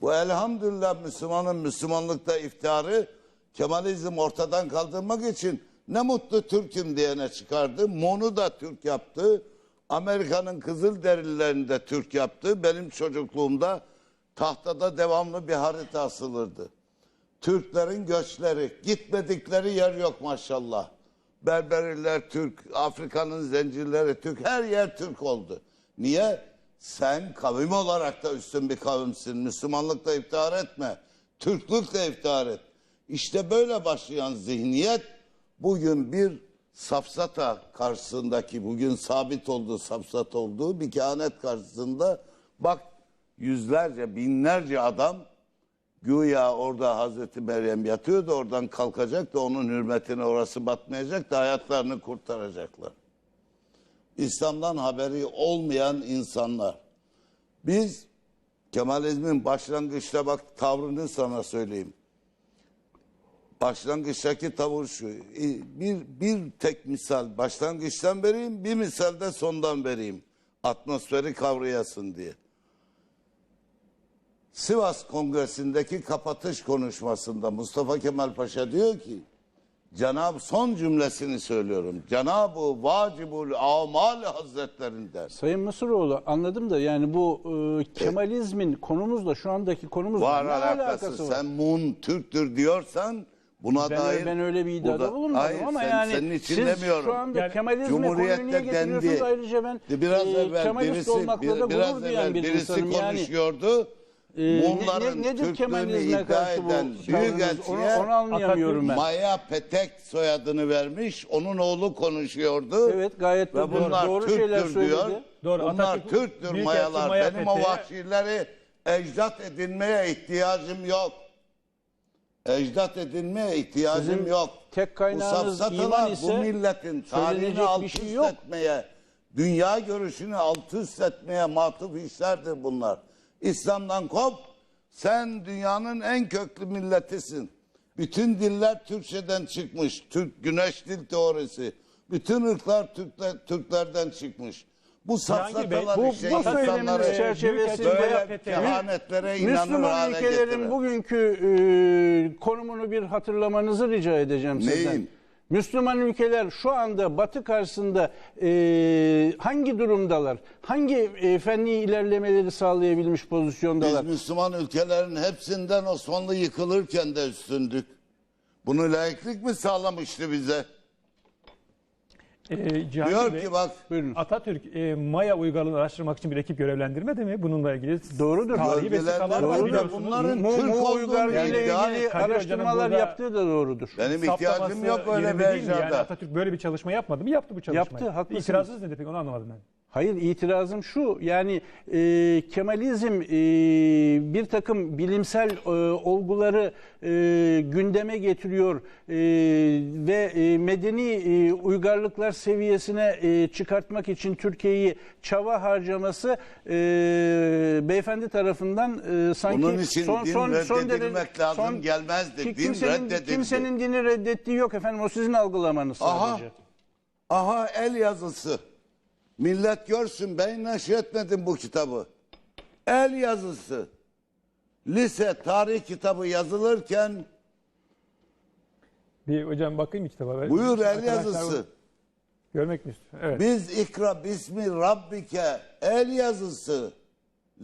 Bu elhamdülillah Müslümanın Müslümanlıkta iftiharı Kemalizm ortadan kaldırmak için ne mutlu Türk'üm diyene çıkardı. Mon'u da Türk yaptı. Amerika'nın kızıl derilerini de Türk yaptı. Benim çocukluğumda tahtada devamlı bir harita asılırdı. Türklerin göçleri, gitmedikleri yer yok maşallah. Berberiler Türk, Afrika'nın zencirleri Türk, her yer Türk oldu. Niye? Sen kavim olarak da üstün bir kavimsin. Müslümanlıkla iftihar etme. Türklükle iftihar et. İşte böyle başlayan zihniyet bugün bir safsata karşısındaki, bugün sabit olduğu, safsat olduğu bir kehanet karşısında bak yüzlerce, binlerce adam Güya orada Hazreti Meryem yatıyordu oradan kalkacak da onun hürmetine orası batmayacak da hayatlarını kurtaracaklar. İslam'dan haberi olmayan insanlar. Biz Kemalizmin başlangıçta bak tavrını sana söyleyeyim. Başlangıçtaki tavır şu. Bir, bir tek misal başlangıçtan vereyim, bir misal de sondan vereyim. Atmosferi kavrayasın diye. Sivas Kongresi'ndeki kapatış konuşmasında Mustafa Kemal Paşa diyor ki Cenab son cümlesini söylüyorum. Cenab-ı Vacibul Amal Hazretlerinden. Sayın Mısıroğlu anladım da yani bu e, Kemalizmin konumuzla şu andaki konumuzla Var ne alakası. alakası var? Sen Mun Türktür diyorsan buna Ben, dair... ben öyle bir iddiada burada- bulunmadım Hayır, ama sen- yani senin için siz demiyorum. şu anda Yani Kemalizmi konuyu niye getiriyorsunuz? dendi. Ayrıca ben Biraz e, evvel Kemalist birisi, olmakla da bir- biraz gurur duyan bir birisi insanım yani. Konuşuyordu. e, ne- Bunların ne- nedir Kemalizme iddia karşı bu eden tavrınız? Onu, onu anlayamıyorum ben. Maya Petek soyadını vermiş. Onun oğlu konuşuyordu. Evet, gayet Ve doğru- bunlar doğru Türktür şeyler diyor. söyledi. Doğru, Bunlar Atatürk- Türktür mayalar. Maya Benim o Petek'e- vahşileri ecdat edinmeye ihtiyacım yok. Ecdat edinmeye ihtiyacım Sizin yok. tek kaynağınız bu iman ise bu milletin tarihini söylenecek alt bir üst şey yok. etmeye, dünya görüşünü alt üst etmeye matuf işlerdir bunlar. İslam'dan kop, sen dünyanın en köklü milletisin. Bütün diller Türkçeden çıkmış. Türk güneş dil teorisi. Bütün ırklar Türkler, Türklerden çıkmış. Bu safsatalar bu- işte bu insanları söyleminiz çerçevesinde böyle kehanetlere inanır Müslüman hale ülkelerin getirir. bugünkü e, konumunu bir hatırlamanızı rica edeceğim sizden. Neyin? Müslüman ülkeler şu anda Batı karşısında e, hangi durumdalar? Hangi e, fenli ilerlemeleri sağlayabilmiş Biz pozisyondalar? Müslüman ülkelerin hepsinden Osmanlı yıkılırken de üstündük. Bunu layıklık mı sağlamıştı bize? Cihangir Diyor Bey, ki bak Buyurun. Atatürk e, Maya uygarlığını araştırmak için bir ekip görevlendirmedi mi? Bununla ilgili Doğrudur. tarihi vesikalar var Doğrudur. biliyorsunuz. Bunların Mu, Türk Mu olduğunu uygarlığı ile iddia ilgili et. Kadir Hoca'nın araştırmalar burada- yaptığı da doğrudur. Benim Saptaması ihtiyacım yok öyle yerinde bir değil mi? Yani. Atatürk böyle bir çalışma yapmadı mı? Yaptı bu çalışmayı. Yaptı, haklısınız. İtirazınız nedir peki onu anlamadım ben. Hayır itirazım şu yani e, Kemalizm e, bir takım bilimsel e, olguları e, gündeme getiriyor e, ve e, medeni e, uygarlıklar seviyesine e, çıkartmak için Türkiye'yi çaba harcaması e, beyefendi tarafından e, sanki Bunun için din reddedilmek lazım gelmezdi. Ki Din kimsenin, reddedildi. kimsenin dini reddettiği yok efendim o sizin algılamanız Aha, sadece. aha el yazısı. Millet görsün ben neşretmedim bu kitabı. El yazısı. Lise tarih kitabı yazılırken Bir hocam bakayım kitaba. buyur el yazısı. Görmek mi istiyor? Evet. Biz ikra bismi rabbike el yazısı.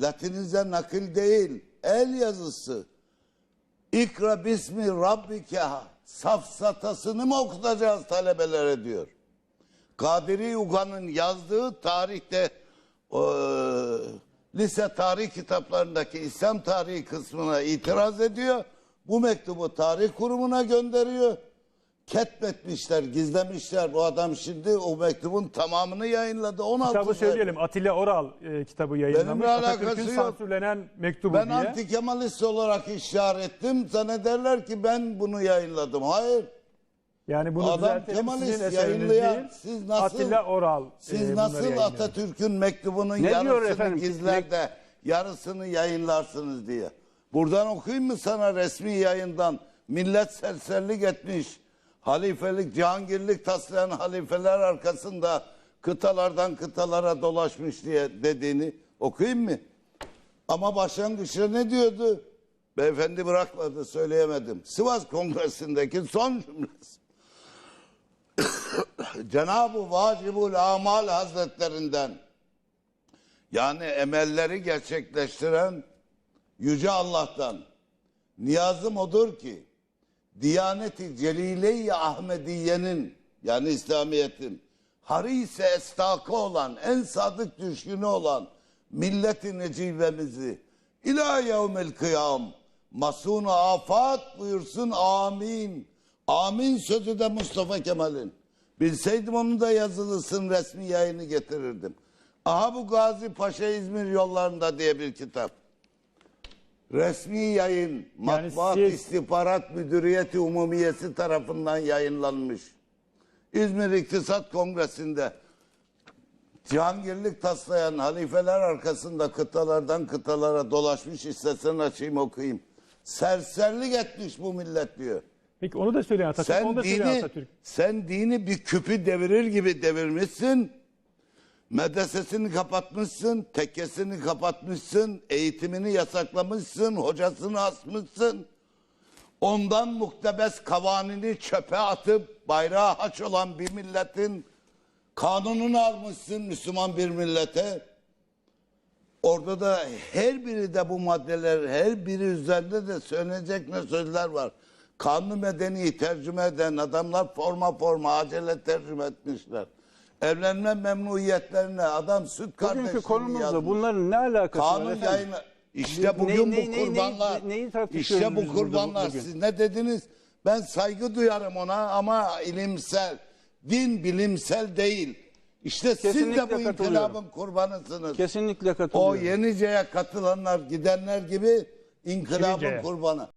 Latinize nakil değil. El yazısı. İkra bismi rabbike safsatasını mı okutacağız talebelere diyor. Kadiri Uga'nın yazdığı tarihte e, lise tarih kitaplarındaki İslam tarihi kısmına itiraz ediyor. Bu mektubu tarih kurumuna gönderiyor. Ketmetmişler, gizlemişler. Bu adam şimdi o mektubun tamamını yayınladı. 16 Kitabı söyleyelim. Atilla Oral e, kitabı yayınlamış. Benimle alakası Atatürk'ün yok. sansürlenen mektubu Ben diye. anti Kemalist olarak işaret ettim. Sana derler ki ben bunu yayınladım. Hayır. Yani bunu Adam. Kemalist, eseriniz yayınlayan, değil. siz nasıl- Atilla Oral. Siz e, bunları nasıl yayınlıyor. Atatürk'ün mektubunun diyor yarısını efendim? gizler de yarısını yayınlarsınız diye. Buradan okuyayım mı sana resmi yayından? Millet serserlik etmiş. Halifelik, cihangirlik taslayan halifeler arkasında kıtalardan kıtalara dolaşmış diye dediğini okuyayım mı? Ama başlangıçta ne diyordu? Beyefendi bırakmadı söyleyemedim. Sivas Kongresi'ndeki son cümlesi. Cenab-ı Vacibul Amal Hazretlerinden yani emelleri gerçekleştiren Yüce Allah'tan niyazım odur ki Diyaneti Celile-i Ahmediye'nin yani İslamiyet'in harise estakı olan, en sadık düşkünü olan milleti necibemizi ila yevmil kıyam masunu afat buyursun amin. Amin sözü de Mustafa Kemal'in. Bilseydim onun da yazılısın resmi yayını getirirdim. Aha bu Gazi Paşa İzmir yollarında diye bir kitap. Resmi yayın Matbuat siz- İstihbarat Müdüriyeti Umumiyesi tarafından yayınlanmış. İzmir İktisat Kongresi'nde Cihangirlik taslayan halifeler arkasında kıtalardan kıtalara dolaşmış istesen açayım okuyayım. Serserlik etmiş bu millet diyor. Peki onu da söyleyen Atatürk. Sen onu da söyleyen dini, Atatürk. sen dini bir küpü devirir gibi devirmişsin. Medresesini kapatmışsın, tekkesini kapatmışsın, eğitimini yasaklamışsın, hocasını asmışsın. Ondan muktebes kavanini çöpe atıp bayrağı haç olan bir milletin kanununu almışsın Müslüman bir millete. Orada da her biri de bu maddeler, her biri üzerinde de söylenecek ne sözler var. Kanunu medeni tercüme eden adamlar forma forma acele tercüme etmişler. Evlenme memnuniyetlerine adam süt kardeşliğini Bugünkü konumuzda yazmış. bunların ne alakası var Kanun efendim? yayını işte Ne- bugün ne- bu ne- ne- kurbanlar ne- neyi tartışıyoruz işte bu burada kurbanlar bugün? siz ne dediniz? Ben saygı duyarım ona ama ilimsel. Din bilimsel değil. İşte siz de Kesinlikle bu katılıyorum. inkılabın kurbanısınız. Kesinlikle O katılıyorum. Yenice'ye katılanlar gidenler gibi inkılabın Şirince'ye. kurbanı.